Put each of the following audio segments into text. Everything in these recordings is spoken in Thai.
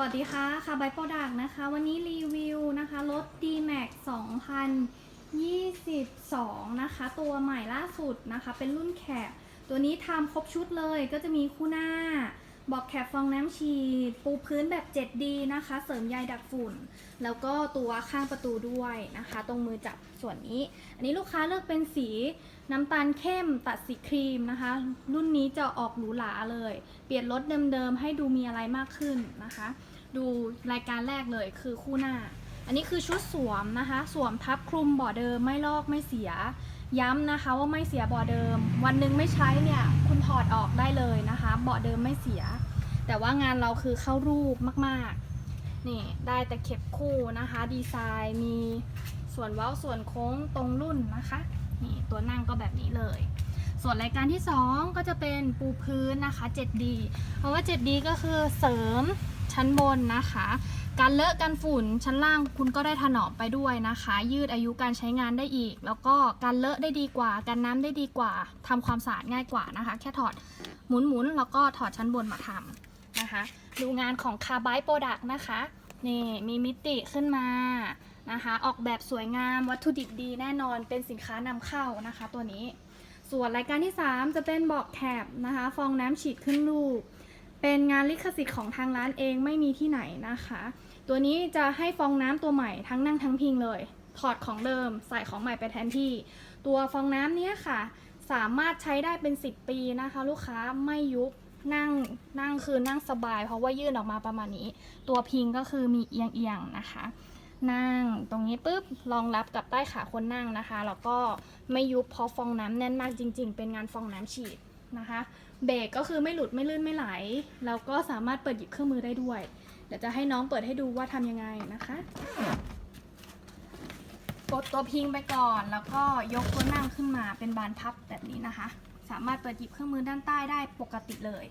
สวัสดีค่ะค่ะไบโปรดักนะคะ วันนี้รีวิวนะคะรถ D-Max 2022 นะคะ ตัวใหม่ล่าสุดนะคะ เป็นรุ่นแคบตัวนี้ทำครบชุดเลยก็จะมีคู่หน้า บอกแคปฟองน้ำฉีดปูพื้นแบบ 7D นะคะ เสริมใยดักฝุ่น แล้วก็ตัวข้างประตูด้วยนะคะ ตรงมือจับส่วนนี้ อันนี้ลูกค้าเลือกเป็นสีน้ำตาลเข้มตัดสีครีมนะคะ รุ่นนี้จะออกหรูหราเลย เปลี่ยนรถเดิมๆให้ดูมีอะไรมากขึ้นนะคะ ดูรายการแรกเลยคือคู่หน้า อันนี้คือชุดสวมนะคะ สวมทับคลุมบาะเดิมไม่ลอกไม่เสีย ย้ำนะคะว่าไม่เสียเบาะเดิม วันหนึ่งไม่ใช้เนี่ยคุณถอดออกได้เลยนะคะเบาะเดิมไม่เสีย แต่ว่างานเราคือเข้ารูปมากๆนี่ได้แต่เข็บคู่นะคะ ดีไซน์มีส่วนเว้าส่วนโค้งตรงรุ่นนะคะนี่ตัวนั่งก็แบบนี้เลย ส่วนรายการที่ 2 ก็จะเป็นปูพื้นนะคะ 7D เพราะว่า 7D ก็คือเสริมชั้นบนนะคะ การเลอะกันฝุ่นชั้นล่างคุณก็ได้ถนอมไปด้วยนะคะ ยืดอายุการใช้งานได้อีก แล้วก็การเลอะได้ดีกว่าการน้ำได้ดีกว่าทำความสะอาดง่ายกว่านะคะ แค่ถอดหมุนๆแล้วก็ถอดชั้นบนมาทำนะคะ ดูงานของคาร์บ y โปรดักนะคะนี่มีมิติขึ้นมานะคะ ออกแบบสวยงามวัตถุดิบดีแน่นอนเป็นสินค้านำเข้านะคะตัวนี้ ส่วนรายการที่ 3 จะเป็นบอกแคบนะคะ ฟองน้ำฉีดขึ้นลูก เป็นงานลิขสิทธิ์ของทางร้านเองไม่มีที่ไหนนะคะ ตัวนี้จะให้ฟองน้ำตัวใหม่ทั้งนั่งทั้งพิงเลย ถอดของเดิมใส่ของใหม่ไปแทนที่ ตัวฟองน้ำเนี้ยค่ะ สามารถใช้ได้เป็น 10 ปีนะคะ ลูกค้าไม่ยุบนั่งนั่งคือนั่งสบาย เพราะว่ายื่นออกมาประมาณนี้ ตัวพิงก็คือมีเอียงๆนะคะ นั่งตรงนี้ปุ๊บรองรับกับใต้ขาคนนั่งนะคะ แล้วก็ไม่ยุบเพราะฟองน้ำแน่นมากจริง ๆ เป็นงานฟองน้ำฉีดนะคะ เบรกก็คือไม่หลุดไม่ลื่นไม่ไหล แล้วก็สามารถเปิดหยิบเครื่องมือได้ด้วย เดี๋ยวจะให้น้องเปิดให้ดูว่าทำยังไงนะคะกดตัวพิงไปก่อน แล้วก็ยกตัวนั่งขึ้นมาเป็นบานพับแบบนี้นะคะ สามารถเปิดหยิบเครื่องมือด้านใต้ได้ปกติเลย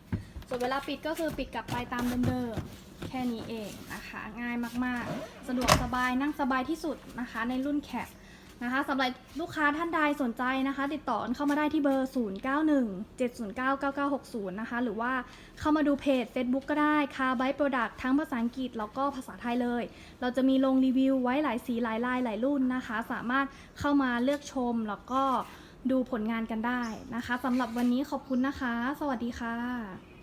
ส่วนเวลาปิดก็คือปิดกลับไปตามเดิมๆ แค่นี้เองนะคะ ง่ายมากๆ สะดวกสบายนั่งสบายที่สุดนะคะ ในรุ่นแคปนะคะสำหรับลูกค้าท่านใดสนใจนะคะ ติดต่อเข้ามาได้ที่เบอร์ 0917099960 นะคะ หรือว่าเข้ามาดูเพจ Facebook ก็ได้คา b บ p โปรดักทั้งภาษาอังกฤษแล้วก็ภาษาไทยเลย เราจะมีลงรีวิวไว้หลายสีหลายลายหลายรุ่นนะคะ สามารถเข้ามาเลือกชมแล้วก็ดูผลงานกันได้นะคะสำหรับวันนี้ขอบคุณนะคะ สวัสดีค่ะ